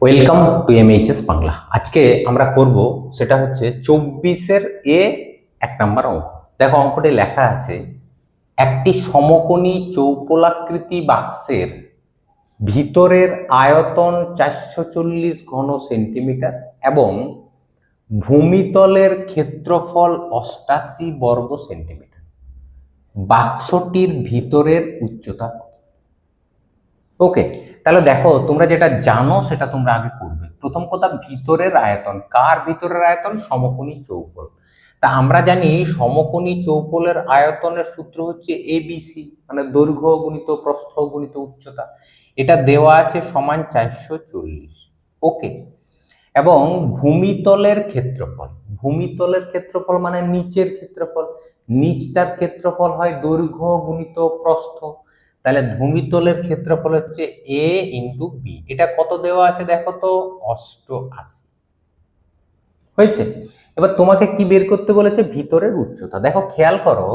Welcome to এমএইচএস Bangla আজকে আমরা করব সেটা হচ্ছে চব্বিশের এ এক নাম্বার অঙ্ক। দেখো অঙ্কটি লেখা আছে, একটি সমকোণী চৌপলাকৃতি বাক্সের ভিতরের আয়তন চারশো চল্লিশ ঘন সেন্টিমিটার এবং ভূমিতলের ক্ষেত্রফল অষ্টাশি বর্গ সেন্টিমিটার। বাক্সটির ভিতরের উচ্চতা কত? ওকে তাহলে দেখো, তোমরা যেটা জানো সেটা তোমরা আগে করবে। প্রথম কথা, ভিতরের আয়তন। কার ভিতরের আয়তন? সমকোণী চৌপল তা আমরা জানি সমকোণী চৌপলের আয়তনের সূত্র হচ্ছে এবিসি মানে দৈর্ঘ্য গুণিত, প্রস্থ গুণিত উচ্চতা। এটা দেওয়া আছে সমান চারশো চল্লিশ। ওকে এবং ভূমিতলের ক্ষেত্রফল। ভূমিতলের ক্ষেত্রফল মানে নিচের ক্ষেত্রফল। নিচটার ক্ষেত্রফল হয় দৈর্ঘ্য গুণিত প্রস্থ। তাহলে ভূমিতলের ক্ষেত্রফল হচ্ছে এ ইন্টু বি এটা কত দেওয়া আছে দেখো তো? অষ্ট আশি হয়েছে? এবার তোমাকে কি বের করতে বলেছে? ভিতরের উচ্চতা। দেখো, খেয়াল করো,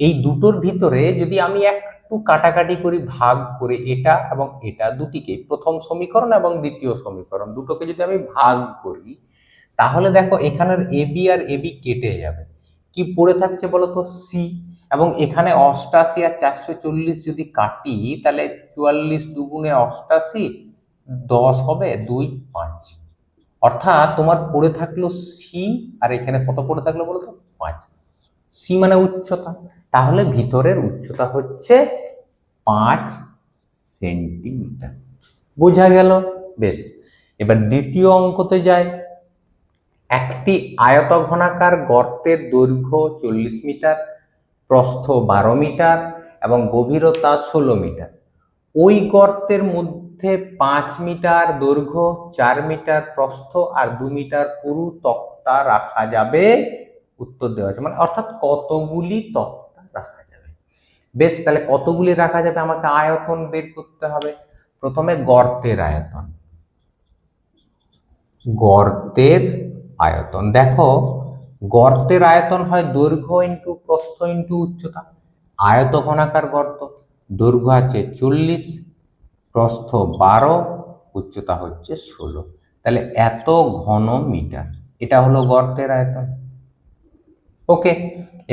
এই দুটোর ভিতরে যদি আমি একটু কাটাকাটি করি, ভাগ করে এটা এবং এটা দুটিকে, প্রথম সমীকরণ এবং দ্বিতীয় সমীকরণ, দুটোকে যদি আমি ভাগ করি, তাহলে দেখো এখানের এবি আর এবি কেটে যাবে। কি পড়ে থাকছে বলতো? সি এবং এখানে অষ্টাশি আর চারশো চল্লিশ যদি কাটি, তাহলে চুয়াল্লিশ দুগুণে অষ্টাশি, দশ হবে দুই পাঁচ। অর্থাৎ তোমার পড়ে থাকল সি আর এখানে কত পড়ে থাকল বলতো? পাঁচ। সি মানে উচ্চতা। তাহলে ভিতরের উচ্চতা হচ্ছে পাঁচ সেন্টিমিটার। বোঝা গেল? বেশ। এবার দ্বিতীয় অঙ্কতে যায় একটি আয়তঘনাকার গর্তের দৈর্ঘ্য চল্লিশ মিটার, প্রস্থ বারো মিটার এবং গভীরতা ষোলো মিটার। ওই গর্তের মধ্যে পাঁচ মিটার দৈর্ঘ্য, চার মিটার প্রস্থ আর দু মিটার পুরু তক্তা রাখা যাবে, উত্তর দেওয়া আছে। মানে অর্থাৎ কতগুলি তক্তা রাখা যাবে। বেশ, তাহলে কতগুলি রাখা যাবে? আমাকে আয়তন বের করতে হবে। প্রথমে গর্তের আয়তন। গর্তের আয়তন। দেখো, গর্তের আয়তন হয় দৈর্ঘ্য ইন্টু প্রস্থ ইন্টু উচ্চতা। আয়ত ঘনাকার গর্ত, দৈর্ঘ্য আছে চল্লিশ, প্রস্থ বারো, উচ্চতা হচ্ছে ষোলো। তাহলে এত ঘন মিটার, এটা হলো গর্তের আয়তন। ওকে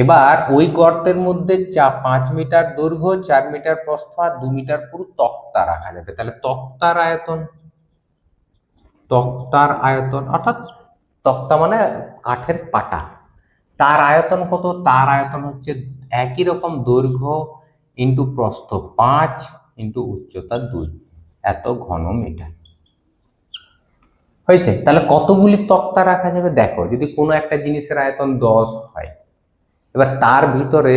এবার ওই গর্তের মধ্যে চা পাঁচ মিটার দৈর্ঘ্য, চার মিটার প্রস্থ আর দু মিটার পুরো তক্তা রাখা যাবে। তাহলে তক্তার আয়তন তক্তার আয়তন, অর্থাৎ তক্তা মানে কাঠের পাটা। তার আয়তন কত? তার আয়তন হচ্ছে একই রকম দৈর্ঘ্য ইন্টু প্রস্থ পাঁচ ইন্টু উচ্চতা দুই। এত ঘন মিটার হয়েছে? তাহলে কতগুলি তক্তা রাখা যাবে? দেখো, যদি কোনো একটা জিনিসের আয়তন দশ হয়, এবার তার ভিতরে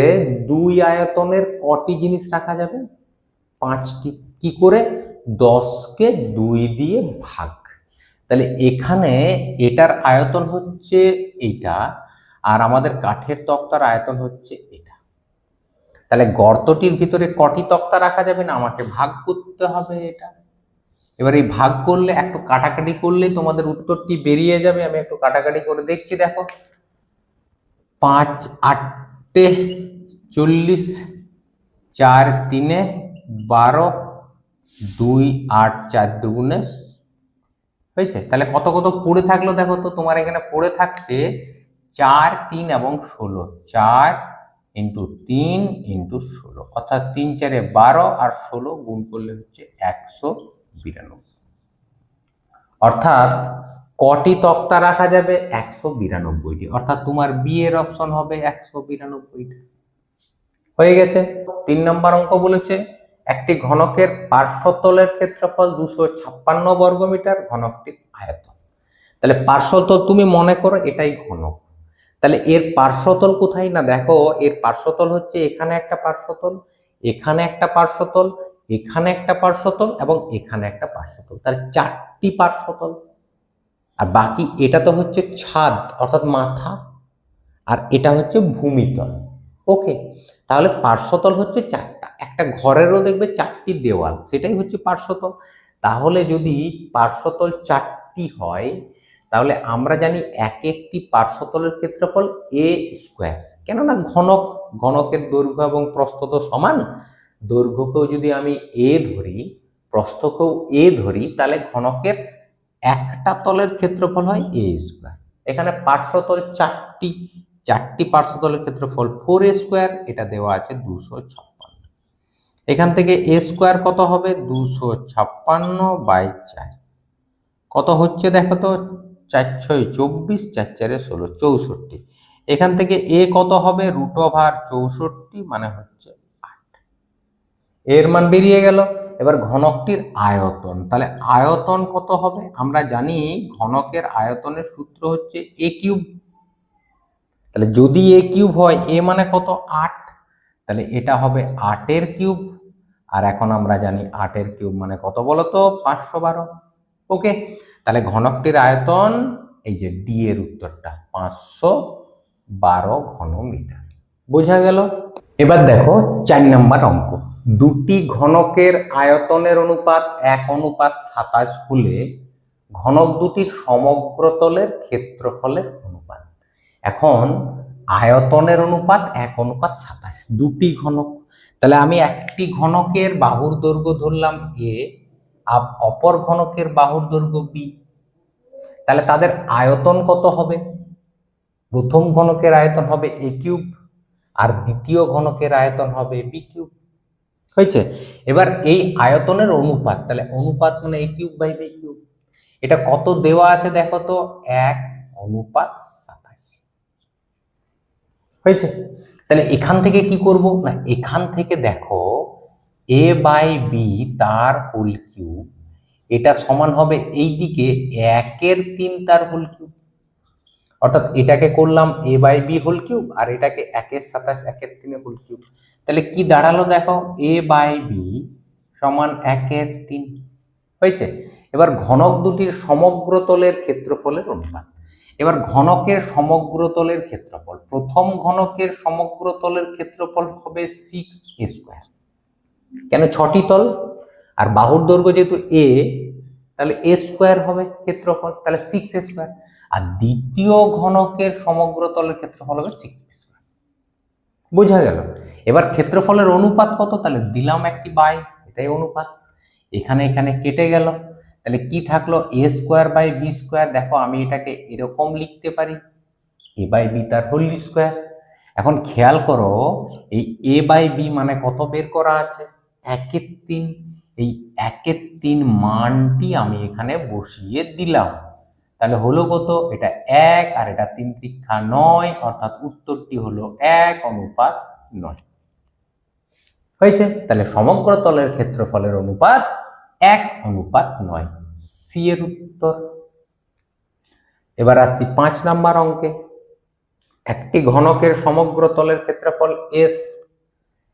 দুই আয়তনের কটি জিনিস রাখা যাবে? পাঁচটি। কি করে? দশকে দুই দিয়ে ভাগ তাহলে এখানে এটার আয়তন হচ্ছে এইটা, আর আমাদের কাঠের তক্তার আয়তন হচ্ছে এটা। তাহলে গর্তটির ভিতরে কটি তক্তা রাখা যাবে না? আমাকে ভাগ করতে হবে এটা। এবার এই ভাগ করলে, একটু কাটাকাটি করলেই তোমাদের উত্তরটি বেরিয়ে যাবে। আমি একটু কাটাকাটি করে দেখছি, দেখো। পাঁচ আটটে চল্লিশ, চার, তিনে, বারো, দুই, আট, চার, দুগুণে হয়েছে? তাহলে কত কত পড়ে থাকল দেখো তো, তোমার এখানে পড়ে থাকছে চার, তিন এবং ষোলো। চার ইন্টু তিন ইন্টু ষোলো। অর্থাৎ তিন চারে বারো আর ষোলো গুণ করলে হচ্ছে একশো বিরানব্বই। অর্থাৎ কটি তক্তা রাখা যাবে? একশো বিরানব্বইটি। অর্থাৎ তোমার বিয়ের অপশন হবে একশো বিরানব্বইটা। হয়ে গেছে? তিন নম্বর অঙ্ক বলেছে একটি ঘনকের পার্শ্বতলের ক্ষেত্রফল দুশো ছাপ্পান্ন বর্গমিটার ঘনকটির আয়তন। তাহলে পার্শ্বতল তুমি মনে করো এটাই ঘনক। তাহলে এর পার্শ্বতল কোথায় না? দেখো, এর পার্শ্বতল হচ্ছে এখানে একটা পার্শ্বতল, এখানে একটা পার্শ্বতল, এখানে একটা পার্শ্বতল এবং এখানে একটা পার্শ্বতল। তাহলে চারটি পার্শ্বতল। আর বাকি এটা তো হচ্ছে ছাদ, অর্থাৎ মাথা, আর এটা হচ্ছে ভূমিতল। ওকে, তাহলে পার্শ্বতল হচ্ছে চারটা। একটা ঘরেরও দেখবে চারটি দেওয়াল, সেটাই হচ্ছে পার্শ্বতল। তাহলে যদি পার্শ্বতল চারটি হয়, তাহলে আমরা জানি এক একটি পার্শ্বতলের ক্ষেত্রফল এ স্কোয়ার। কেননা ঘনক, ঘনকের দৈর্ঘ্য এবং প্রস্থ তো সমান। দৈর্ঘ্যকেও যদি আমি এ ধরি, প্রস্থকেও এ ধরি, তাহলে ঘনকের একটা তলের ক্ষেত্রফল হয় এ স্কোয়ার। এখানে পার্শ্বতল চারটি চারটি পার্শ্বতলের ক্ষেত্রফল ফোর এ স্কোয়ার, এটা দেওয়া আছে দুশো এখান থেকে এ স্কোয়ার কত হবে? দুশো ছাপ্পান্ন বাই চার। কত হচ্ছে দেখো তো? চার ছয় চব্বিশ চার চারে ষোলো, চৌষট্টি। এখান থেকে এ কত হবে? রুট ওভার চৌষট্টি মানে হচ্ছে আট। এর মান বেরিয়ে গেল। এবার ঘনকটির আয়তন। তাহলে আয়তন কত হবে? আমরা জানি ঘনকের আয়তনের সূত্র হচ্ছে এ কিউব তাহলে যদি এ কিউব হয় এ মানে কত? আট। তাহলে এটা হবে আটের কিউব আর এখন আমরা জানি আটের কিউব মানে কত বলতো? পাঁচশো বারো। ওকে, তাহলে ঘনকটির আয়তন এই যে ডি এর উত্তরটা, পাঁচশো বারো ঘন মিটার বোঝা গেল? এবার দেখো চার নাম্বার অঙ্ক। দুটি ঘনকের আয়তনের অনুপাত এক অনুপাত সাতাশ হলে ঘনক দুটির সমগ্রতলের ক্ষেত্রফলের অনুপাত। এখন আয়তনের অনুপাত এক অনুপাত সাতাশ, দুটি ঘনক। তাহলে আমি একটি ঘনকের বাহুর দৈর্ঘ্য ধরলাম এ আর অপর ঘনকের বাহুর দৈর্ঘ্য বি তাহলে তাদের আয়তন কত হবে? প্রথম ঘনকের আয়তন হবে এ কিউব, আর দ্বিতীয় ঘনকের আয়তন হবে বি কিউব। হয়েছে? এবার এই আয়তনের অনুপাত, তাহলে অনুপাত মানে A cube by B cube. এটা কত দেওয়া আছে দেখো তো? এক অনুপাত সাতাশ হয়েছে? তাহলে এখান থেকে কি করব? না, এখান থেকে দেখো এ বাই বি তার হোল কিউব এটা সমান হবে এই দিকে একের তিন তার হোল কিউব অর্থাৎ এটাকে করলাম A by B whole cube আর এটাকে একের সাতাশ, একের তিনে হোল কিউব তাহলে কি দাঁড়াল দেখো? এ বাই বি সমান একের তিন। হয়েছে? এবার ঘনক দুটির সমগ্র তলের ক্ষেত্রফলের অনুপাত। এবার ঘনকের সমগ্র তলের ক্ষেত্রফল, প্রথম ঘনকের সমগ্র তলের ক্ষেত্রফল হবে সিক্স এ স্কোয়ার কেন ছটি তল? আর বাহুর দৈর্ঘ্য যেহেতু এ তাহলে এ স্কোয়ার হবে ক্ষেত্রফল, তাহলে সিক্স এ স্কোয়ার আর দ্বিতীয় ঘনকের সমগ্র তলের ক্ষেত্রফল হবে সিক্স পি স্কোয়ার বোঝা গেল? এবার ক্ষেত্রফলের অনুপাত কত? তাহলে দিলাম একটি বাই, এটাই অনুপাত। এখানে এখানে কেটে গেল। তাহলে কি থাকল? A square by B square দেখো আমি এটাকে এরকম লিখতে পারি এ বাই বি তার হোল স্কোয়ার এখন খেয়াল করো, এই এ বাই বি মানে কত বের করা আছে? একের তিন। এই একের তিন মানটি আমি এখানে বসিয়ে দিলাম। তাহলে হলো কত? এটা এক আর এটা তিন ত্রিক্ষা নয়, অর্থাৎ উত্তরটি হলো এক, অনুপাত নয়। হয়েছে? তাহলে সমগ্র তলের ক্ষেত্রফলের অনুপাত এক অনুপাত নয় সি এর উত্তর। এবার আসছি পাঁচ নাম্বার অঙ্কে। একটি ঘনকের সমগ্র তলের ক্ষেত্রফল এস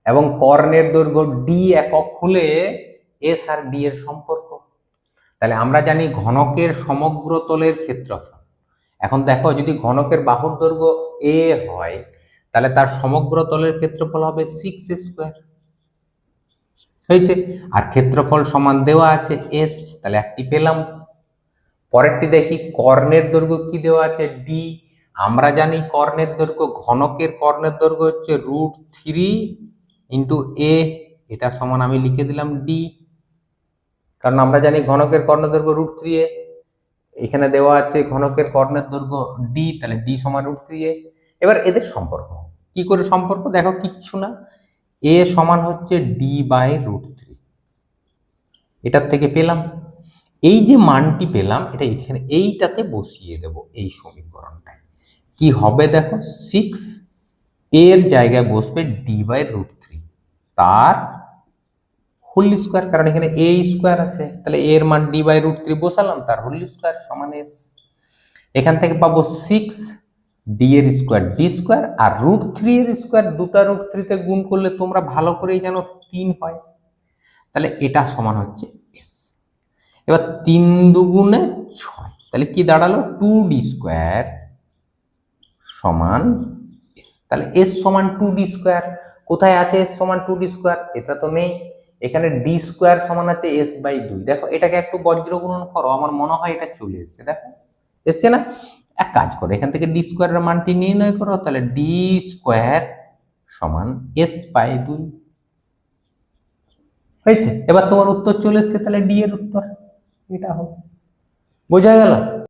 এবং কর্ণের দৈর্ঘ্য ডি একক হলে এস আর ডি এর সম্পর্ক। তাহলে আমরা জানি ঘনকের সমগ্র তলের ক্ষেত্রফল। এখন দেখো, যদি ঘনকের বাহুর দৈর্ঘ্য এ হয়, তাহলে তার সমগ্র তলের ক্ষেত্রফল হবে সিক্স স্কোয়ার হয়েছে। আর ক্ষেত্রফল সমান দেওয়া আছে এস তাহলে একটি পেলাম। পরেরটি দেখি, কর্ণের দৈর্ঘ্য কি দেওয়া আছে? ডি আমরা জানি কর্ণের দৈর্ঘ্য, ঘনকের কর্ণের দৈর্ঘ্য হচ্ছে রুট থ্রি ইন্টু এ এটা সমান আমি লিখে দিলাম ডি কারণ আমরা জানি ঘনকের কর্ণের দৈর্ঘ্য রুট থ্রি এ এখানে দেওয়া আছে ঘনকের কর্ণের দৈর্ঘ্য ডি তাহলে ডি সমান রুট থ্রি এ এবার এদের সম্পর্ক, কি করে সম্পর্ক? দেখো, কিচ্ছু না। এ সমান হচ্ছে ডি বাই রুট থ্রি। এটার থেকে পেলাম। এই যে মানটি পেলাম, এটা এখানে এইটাতে বসিয়ে দেব এই সমীকরণটায়। কি হবে দেখো? সিক্স এর জায়গায় বসবে ডি বাই রুট থ্রি। তার হোল স্কোয়ার কারণ এখানে এ স্কোয়ার আছে। তাহলে এর মান ডি বাই রুট থ্রি বসালাম, তার হোল স্কোয়ার সমান এস এখান থেকে পাবো সিক্স ডি এর স্কোয়ার ডি স্কোয়ার আর রুট থ্রি এর স্কোয়ার দুটা রুট থ্রিতে গুণ করলে তোমরা ভালো করেই জানো তিন হয়। তাহলে এটা সমান হচ্ছে এস এবার তিন দুগুণে ছয়, তাহলে কি দাঁড়াল? টু ডি স্কোয়ার সমান এস তাহলে এস সমান টু ডি স্কোয়ার, কোথায় আছে এস সমান টু ডি স্কোয়ার? এটা তো নেই। এখানে ডি স্কোয়ার সমান আছে এস বাই দুই দেখো, এটাকে একটু বজ্র গুণন করো, আমার মনে হয় এটা চলে এসছে। দেখো, এসছে না? এক কাজ করো, এখান থেকে ডি স্কোয়ারের মানটি নির্ণয় করো, তাহলে ডি স্কোয়ার সমান এস পাই দুই। হয়েছে? এবার তোমার উত্তর চলে এসছে, তাহলে ডি এর উত্তর। এটা হবে বোঝা গেল?